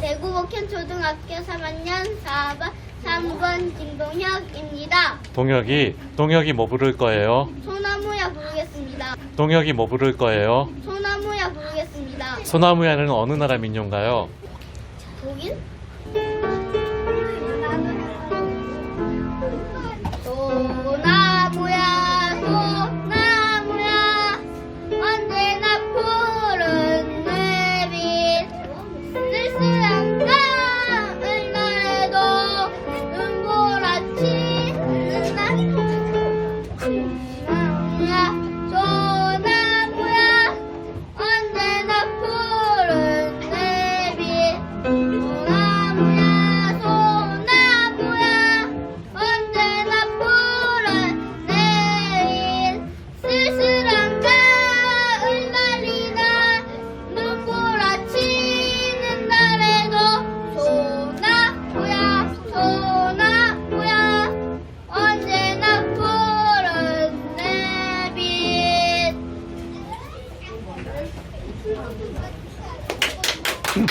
대구 목현 초등학교 3학년 4반 3번 김동혁입니다. 동혁이 동혁이 뭐 부를 거예요? 소나무야 부르겠습니다. 동혁이 뭐 부를 거예요? 소나무야 부르겠습니다. 소나무야는 어느 나라 민요인가요? 독일? 소 음.